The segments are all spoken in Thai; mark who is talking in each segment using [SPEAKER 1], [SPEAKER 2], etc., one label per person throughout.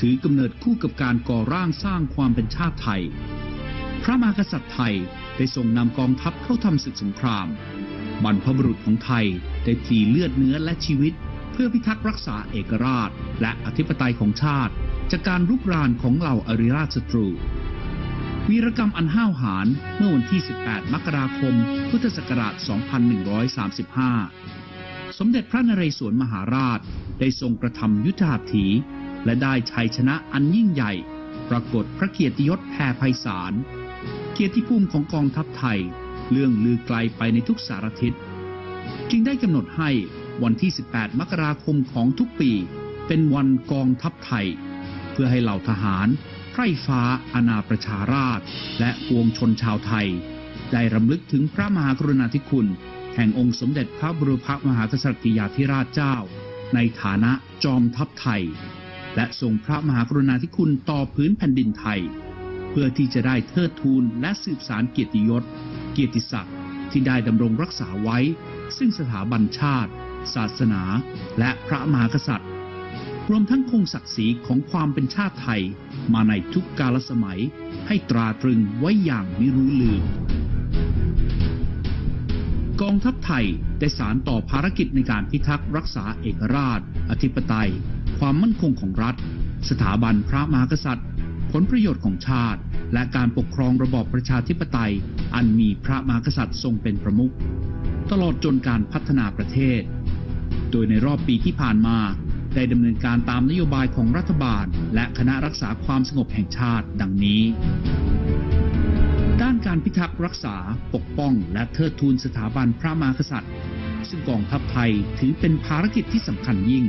[SPEAKER 1] ถือกำเนิดคู่กับการก่อร่างสร้างความเป็นชาติไทย พระมหากษัตริย์ไทยได้ทรงนำกองทัพเข้าทำศึกสงคราม บรรพบุรุษของไทยได้พลีเลือดเนื้อและชีวิต เพื่อพิทักษ์รักษาเอกราช และอธิปไตยของชาติ จากการรุกรานของเหล่าอริราชศัตรู วีรกรรมอันห้าวหาญเมื่อวันที่ 18 มกราคม พุทธศักราช 2135 สมเด็จพระนเรศวรมหาราชได้ทรงกระทำยุทธหัตถี และได้ชัยชนะอันยิ่งใหญ่ ปรากฏพระเกียรติยศแผ่ไพศาล เกียรติภูมิของกองทัพไทย เรื่องลือไกลไปในทุกสารทิศ จึงได้กำหนดให้วันที่ 18 มกราคมของทุกปี เป็นวันกองทัพไทย เพื่อให้เหล่าทหารไพร่ฟ้าอาณาประชาราช และปวงชนชาวไทย ได้รำลึกถึงพระมหากรุณาธิคุณ แห่งองค์สมเด็จพระบรมมหากษัตริยาธิราชเจ้า ในฐานะจอมทัพไทย และทรงพระมหากรุณาธิคุณต่อพื้นแผ่นดินไทย เพื่อที่จะได้เทิดทูนและสืบสารเกียรติยศ เกียรติศักดิ์ที่ได้ดำรงรักษาไว้ ซึ่งสถาบันชาติ ศาสนา และพระมหากษัตริย์ รวมทั้งคงศักดิ์ศรีของความเป็นชาติไทย มาในทุกกาลสมัย ให้ตราตรึงไว้อย่างไมิรู้ลืมกองทัพไทยได้สารต่อภารกิจในการพิทักษ์รักษาเอกราช อธิปไตย ความมั่นคงของรัฐ สถาบันพระมหากษัตริย์ ผลประโยชน์ของชาติ และการปกครองระบอบประชาธิปไตย อันมีพระมหากษัตริย์ทรงเป็นประมุขตลอดจนการพัฒนาประเทศ โดยในรอบปีที่ผ่านมา ได้ดำเนินการตามนโยบายของรัฐบาล และคณะรักษาความสงบแห่งชาติดังนี้ ด้านการพิทักษ์รักษาปกป้อง และเทิดทูนสถาบันพระมหากษัตริย์ ซึ่งกองทัพไทยถือเป็นภารกิจที่สำคัญยิ่ง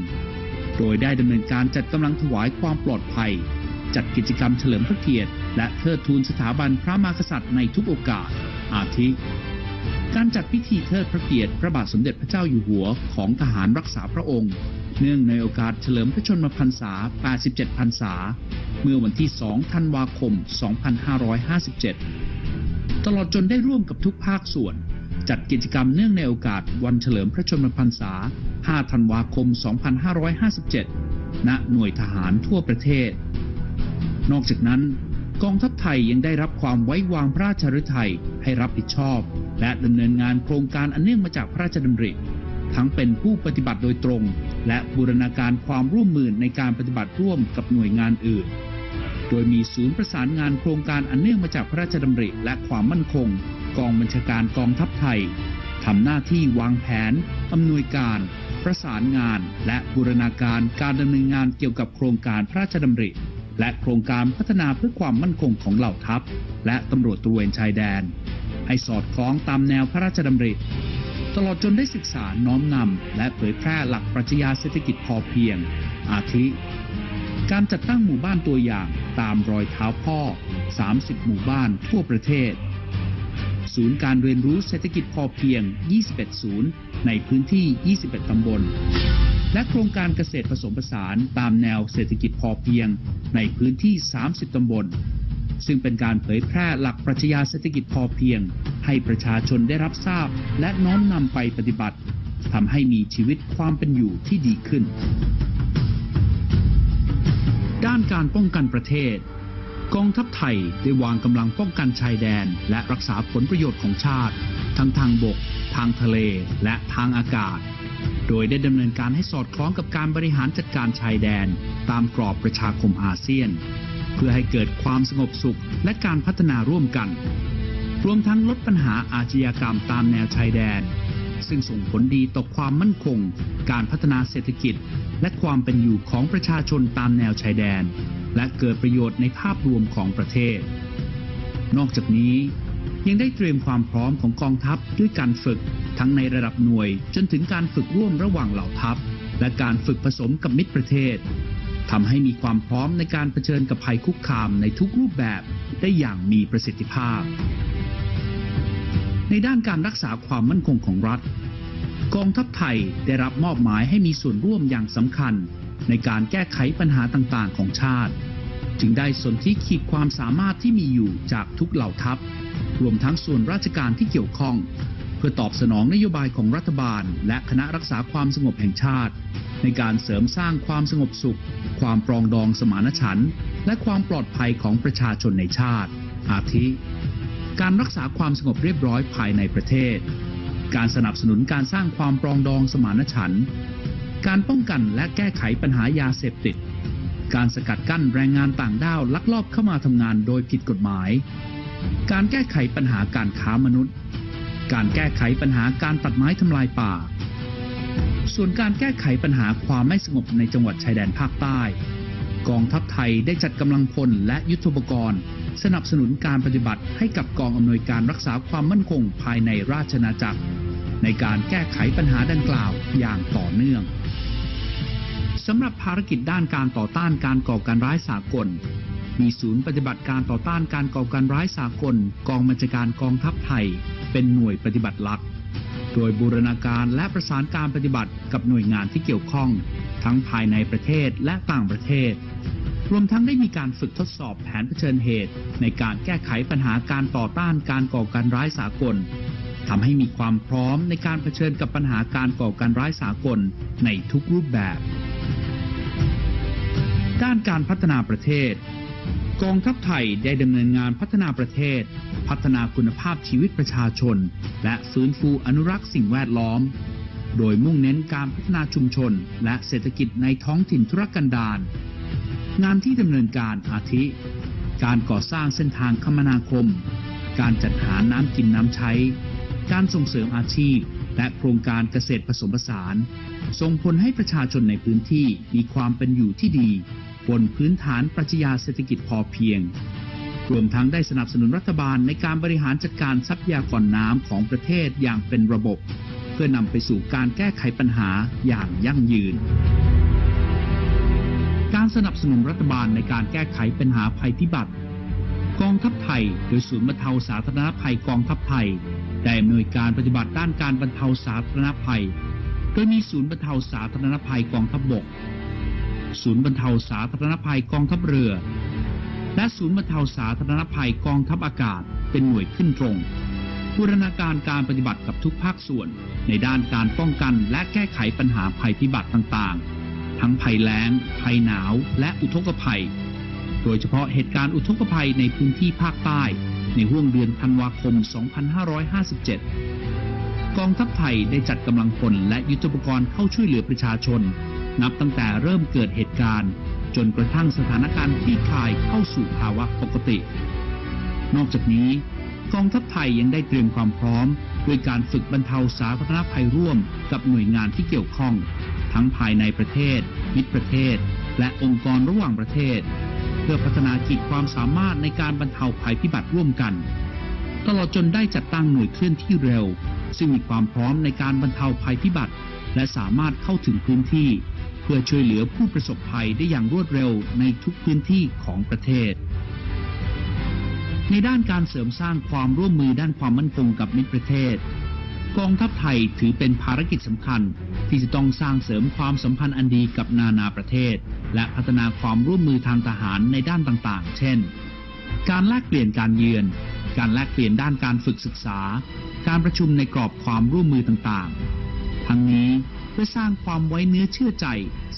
[SPEAKER 1] โดยได้ดำเนินการจัดกำลังถวายความปลอดภัย จัดกิจกรรมเฉลิมพระเกียรติ และเทิดทูนสถาบันพระมหากษัตริย์ในทุกโอกาส อาทิ การจัดพิธีเทิดพระเกียรติพระบาทสมเด็จพระเจ้าอยู่หัวของทหารรักษาพระองค์ เนื่องในโอกาสเฉลิมพระชนมพรรษา 87 พรรษา เมื่อวันที่ 2 ธันวาคม 2557 ตลอดจนได้ร่วมกับทุกภาคส่วน จัดกิจกรรมเนื่องในโอกาสวันเฉลิมพระชนมพรรษา 5 ธันวาคม 2557 ณ หน่วยทหารทั่วประเทศ นอกจากนั้น กองทัพไทยยังได้รับความไว้วางพระราชฤทัยให้รับผิดชอบ และดำเนินงานโครงการอันเนื่องมาจากพระราชดำริ ทั้งเป็นผู้ปฏิบัติโดยตรง และบูรณาการความร่วมมือในการปฏิบัติร่วมกับหน่วยงานอื่นโดยมีศูนย์ประสานงานโครงการอันเนื่องมาจากพระราชดำริและความมั่นคง กองบัญชาการกองทัพไทยทำหน้าที่วางแผน อำนวยการ ประสานงาน และบูรณาการการดำเนินงานเกี่ยวกับโครงการพระราชดำริ และโครงการพัฒนาเพื่อความมั่นคงของเหล่าทัพ และตำรวจตระเวนชายแดน ให้สอดคล้องตามแนวพระราชดำริ ตลอดจนได้ศึกษาน้อมนำและเผยแพร่หลักปรัชญาเศรษฐกิจพอเพียง อาทิ การจัดตั้งหมู่บ้านตัวอย่างตามรอยเท้าพ่อ 30 หมู่บ้านทั่วประเทศ ศูนย์การเรียนรู้เศรษฐกิจพอเพียง 21 ศูนย์ ในพื้นที่ 21 ตำบล และโครงการเกษตรผสมผสานตามแนวเศรษฐกิจพอเพียง ในพื้นที่ 30 ตำบล ซึ่งเป็นการเผยแพร่หลักปรัชญาเศรษฐกิจพอเพียง ให้ประชาชนได้รับทราบ และน้อมนำไปปฏิบัติทำให้มีชีวิตความเป็นอยู่ที่ดีขึ้น ด้านการป้องกันประเทศ กองทัพไทยได้วางกำลังป้องกันชายแดน และรักษาผลประโยชน์ของชาติ ทั้งทางบก ทางทะเล และทางอากาศ โดยได้ดำเนินการให้สอดคล้องกับการบริหารจัดการชายแดน ตามกรอบประชาคมอาเซียน เพื่อให้เกิดความสงบสุขและการพัฒนาร่วมกัน รวมทั้งลดปัญหาอาชญากรรมตามแนวชายแดน ซึ่งส่งผลดีต่อความมั่นคง การพัฒนาเศรษฐกิจ และความเป็นอยู่ของประชาชนตามแนวชายแดน และเกิดประโยชน์ในภาพรวมของประเทศ นอกจากนี้ยังได้เตรียมความพร้อมของกองทัพด้วยการฝึกทั้งในระดับหน่วย จนถึงการฝึกร่วมระหว่างเหล่าทัพ และการฝึกผสมกับมิตรประเทศทำให้มีความพร้อมในการเผชิญกับภัยคุกคามในทุกรูปแบบได้อย่างมีประสิทธิภาพ ในด้านการรักษาความมั่นคงของรัฐ กองทัพไทยได้รับมอบหมายให้มีส่วนร่วมอย่างสำคัญ ในการแก้ไขปัญหาต่างๆ ของชาติ จึงได้สนที่ขีดความสามารถที่มีอยู่จากทุกเหล่าทัพ รวมทั้งส่วนราชการที่เกี่ยวข้อง เพื่อตอบสนองนโยบายของรัฐบาล และคณะรักษาความสงบแห่งชาติ ในการเสริมสร้างความสงบสุข ความปรองดองสมานฉันท์และความปลอดภัยของประชาชนในชาติ อาทิ การรักษาความสงบเรียบร้อยภายในประเทศ การสนับสนุนการสร้างความปรองดองสมานฉันท์ การป้องกันและแก้ไขปัญหายาเสพติด การสกัดกั้นแรงงานต่างด้าวลักลอบเข้ามาทำงานโดยผิดกฎหมาย การแก้ไขปัญหาการค้ามนุษย์ การแก้ไขปัญหาการตัดไม้ทำลายป่า ส่วนการแก้ไขปัญหาความไม่สงบในจังหวัดชายแดนภาคใต้ กองทัพไทยได้จัดกำลังพลและยุทธปกรณ์สนับสนุนการปฏิบัติให้กับกองอำนวยการรักษาความมั่นคงภายในราชอาณาจักร ในการแก้ไขปัญหาดังกล่าวอย่างต่อเนื่อง สำหรับภารกิจด้านการต่อต้านการก่อการร้ายสากล มีศูนย์ปฏิบัติการต่อต้านการก่อการร้ายสากล กองบัญชาการกองทัพไทย เป็นหน่วยปฏิบัติหลัก โดยบูรณาการและประสานการปฏิบัติกับหน่วยงานที่เกี่ยวข้อง ทั้งภายในประเทศและต่างประเทศ รวมทั้งได้มีการฝึกทดสอบแผนเผชิญเหตุ ในการแก้ไขปัญหาการต่อต้านการก่อการร้ายสากลทำให้มีความพร้อมในการเผชิญกับปัญหาการก่อการร้ายสากลในทุกรูปแบบ ด้านการพัฒนาประเทศ กองทัพไทยได้ดำเนินงานพัฒนาประเทศ พัฒนาคุณภาพชีวิตประชาชน และฟื้นฟูอนุรักษ์สิ่งแวดล้อม โดยมุ่งเน้นการพัฒนาชุมชน และเศรษฐกิจในท้องถิ่นธุรกันดารงานที่ดำเนินการอาทิ การก่อสร้างเส้นทางคมนาคม การจัดหาน้ำกินน้ำใช้ การส่งเสริมอาชีพ และโครงการเกษตรผสมผสาน ส่งผลให้ประชาชนในพื้นที่มีความเป็นอยู่ที่ดี บนพื้นฐานปรัชญาเศรษฐกิจพอเพียง รวมทั้งได้สนับสนุนรัฐบาลในการบริหารจัดการทรัพยากรน้ำของประเทศอย่างเป็นระบบ เพื่อนำไปสู่การแก้ไขปัญหาอย่างยั่งยืน การสนับสนุนรัฐบาลในการแก้ไขปัญหาภัยพิบัติกองทัพไทยโดยศูนย์บรรเทาสาธารณภัยกองทัพไทยได้อำนวยการปฏิบัติด้านการบรรเทาสาธารณภัย โดยมีศูนย์บรรเทาสาธารณภัยกองทัพบบก ศูนย์บรรเทาสาธารณภัยกองทัพเรือ และศูนย์บรรเทาสาธารณภัยกองทัพอากาศเป็นหน่วยขึ้นตรงบูรณาการการปฏิบัติกับทุกภาคส่วน ในด้านการป้องกันและแก้ไขปัญหาภัยพิบัติต่างๆ ทั้งภัยแล้ง ภัยหนาว และอุทกภัย โดยเฉพาะเหตุการณ์อุทกภัยในพื้นที่ภาคใต้ ในห่วงเดือนธันวาคม 2557 กองทัพไทยได้จัดกำลังพลและยุทธปกรณ์เข้าช่วยเหลือประชาชน นับตั้งแต่เริ่มเกิดเหตุการณ์ จนกระทั่งสถานการณ์คลี่คายเข้าสู่ภาวะปกติ นอกจากนี้ กองทัพไทยยังได้เตรียมความพร้อมด้วยการฝึกบรรเทาสาธารณภัยร่วมกับหน่วยงานที่เกี่ยวข้อง ทั้งภายในประเทศ มิตรประเทศ และองค์กรระหว่างประเทศ เพื่อพัฒนาขีดความสามารถในการบรรเทาภัยพิบัติร่วมกัน ตลอดจนได้จัดตั้งหน่วยเคลื่อนที่เร็ว ซึ่งมีความพร้อมในการบรรเทาภัยพิบัติ และสามารถเข้าถึงพื้นที่ พื่อช่วยเหลือผู้ประสบภัยได้อย่างรวดเร็วในทุกพื้นที่ของประเทศ ในด้านการเสริมสร้างความร่วมมือด้านความมั่นคงกับมิตรประเทศ กองทัพไทยถือเป็นภารกิจสำคัญ ที่จะต้องสร้างเสริมความสัมพันธ์อันดีกับนานาประเทศ และพัฒนาความร่วมมือทางทหารในด้านต่างๆ เช่น การแลกเปลี่ยนการเยือน การแลกเปลี่ยนด้านการฝึกศึกษา การประชุมในกรอบความร่วมมือต่างๆ ทั้งนี้ พื่อสร้างความไว้เนื้อเชื่อใจ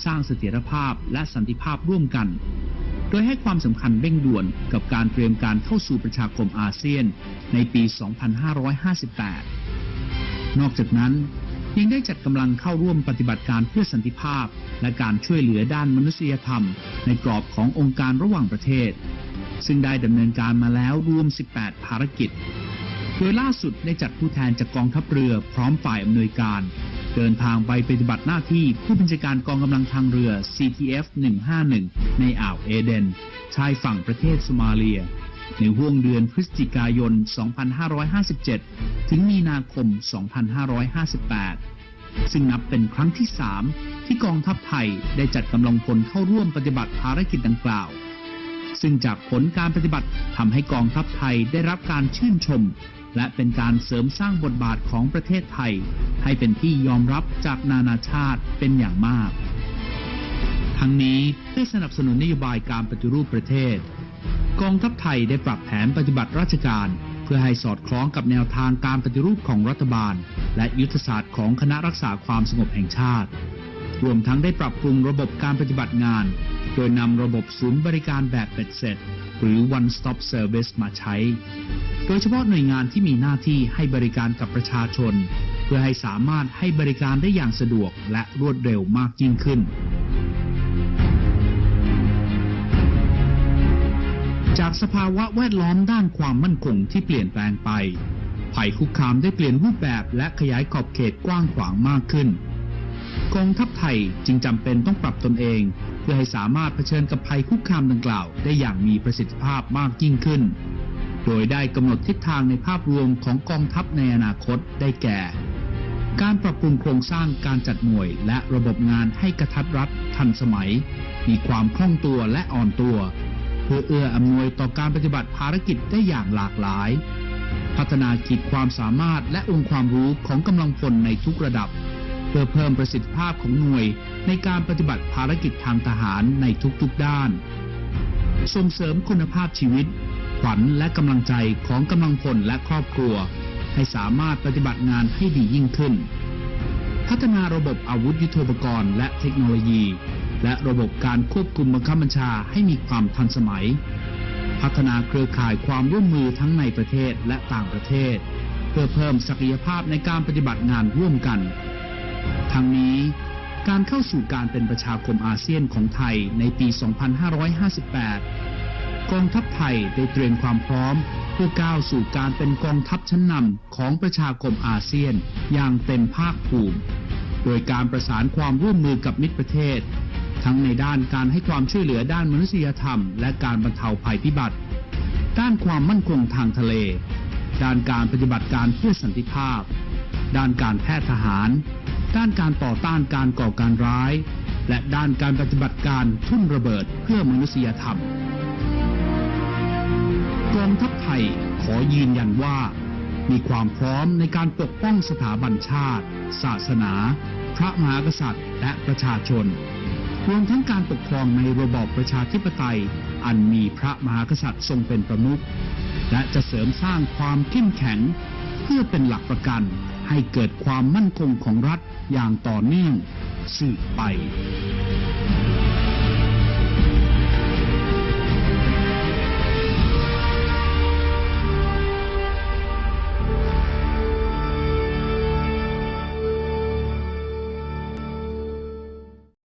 [SPEAKER 1] สร้างเสถียรภาพและสันติภาพร่วมกัน โดยให้ความสำคัญเร่งด่วนกับการเตรียมการเข้าสู่ประชาคมอาเซียนในปี 2558 นอกจากนั้นยังได้จัดกำลังเข้าร่วมปฏิบัติการเพื่อสันติภาพ และการช่วยเหลือด้านมนุษยธรรม ในกรอบขององค์การระหว่างประเทศ ซึ่งได้ดำเนินการมาแล้วรวม 18 ภารกิจ โดยล่าสุดได้จัดผู้แทนจากกองทัพเรือพร้อมฝ่ายอำนวยการ เดินทางไปปฏิบัติหน้าที่ผู้บัญชาการกองกำลังทางเรือ CTF 151 ในอ่าวเอเดน ชายฝั่งประเทศโซมาเลีย ในห่วงเดือนพฤศจิกายน 2557 ถึงมีนาคม 2558 ซึ่งนับเป็นครั้งที่ 3 ที่กองทัพไทยได้จัดกำลังพลเข้าร่วมปฏิบัติภารกิจดังกล่าว ซึ่งจากผลการปฏิบัติทำให้กองทัพไทยได้รับการชื่นชม และเป็นการเสริมสร้างบทบาทของประเทศไทย ให้เป็นที่ยอมรับจากนานาชาติเป็นอย่างมาก ทั้งนี้เพื่อสนับสนุนนโยบายการปฏิรูปประเทศ กองทัพไทยได้ปรับแผนปฏิบัติราชการพพื่อให้สอดคล้องกับแนวทางการปฏิรูปของรัฐบาล และยุทธศาสตร์ของคณะรักษาความสงบแห่งชาติ รวมทั้งได้ปรับปรุงระบบการปฏิบัติงาน โดยนำระบบศูนย์บริการแบบเป็ดเสร็จ หรือ one stop service มาใช้ ดยเฉพาะหน่วยงานที่มีหน้าที่ให้บริการกับประชาชน เพื่อให้สามารถให้บริการได้อย่างสะดวกและรวดเร็วมากยิ่งขึ้น จากสภาวะแวดล้อมด้านความมั่นคงที่เปลี่ยนแปลงไปภัยคุกคามได้เปลี่ยนรูปแบบและขยายขอบเขตกว้างขวางมากขึ้นกองทัพไทยจึงจำเป็นต้องปรับตนเอง เพื่อให้สามารถเผชิญกับภัยคุกคามดังกล่าว ได้อย่างมีประสิทธิภาพมากยิ่งขึ้น โดยได้กำหนดทิศทางในภาพรวมของกองทัพในอนาคตได้แก่ การปรับปรุงโครงสร้างการจัดหน่วย และระบบงานให้กระทัดรัดทันสมัย มีความคล่องตัวและอ่อนตัว เพื่อเอื้ออำนวยต่อการปฏิบัติภารกิจได้อย่างหลากหลาย พัฒนาขีดความสามารถและองค์ความรู้ของกำลังพลในทุกระดับ เพื่อเพิ่มประสิทธิภาพของหน่วย ในการปฏิบัติภารกิจทางทหารในทุกๆด้าน ส่งเสริมคุณภาพชีวิต ขวัญและกำลังใจของกำลังพลและครอบครัว ให้สามารถปฏิบัติงานให้ดียิ่งขึ้น พัฒนาระบบอาวุธยุทโธปกรณ์และเทคโนโลยี และระบบการควบคุมบังคับบัญชาให้มีความทันสมัย พัฒนาเครือข่ายความร่วมมือทั้งในประเทศและต่างประเทศ เพื่อเพิ่มศักยภาพในการปฏิบัติงานร่วมกัน ทั้งนี้การเข้าสู่การเป็นประชาคมอาเซียนของไทยในปี 2558 กองทัพไทยได้เตรียมความพร้อมเพื่อก้าวสู่การเป็นกองทัพชั้นนำของประชาคมอาเซียนอย่างเต็มภาคภูมิ โดยการประสานความร่วมมือกับมิตรประเทศ ทั้งในด้านการให้ความช่วยเหลือด้านมนุษยธรรม และการบรรเทาภัยพิบัติ ด้านความมั่นคงทางทะเล ด้านการปฏิบัติการเพื่อสันติภาพ ด้านการแพทย์ทหาร ด้านการต่อต้านการก่อการร้าย และด้านการปฏิบัติการทุ่นระเบิดเพื่อมนุษยธรรม กองทัพไทยขอยืนยันว่า มีความพร้อมในการปกป้องสถาบันชาติ ศาสนา พระมหากษัตริย์ และประชาชน รวมทั้งการปกครองในระบอบประชาธิปไตย อันมีพระมหากษัตริย์ทรงเป็นประมุขและจะเสริมสร้างความเข้มแข็ง เพื่อเป็นหลักประกันให้เกิดความมั่นคงของรัฐอย่างต่อเนื่องสืบไป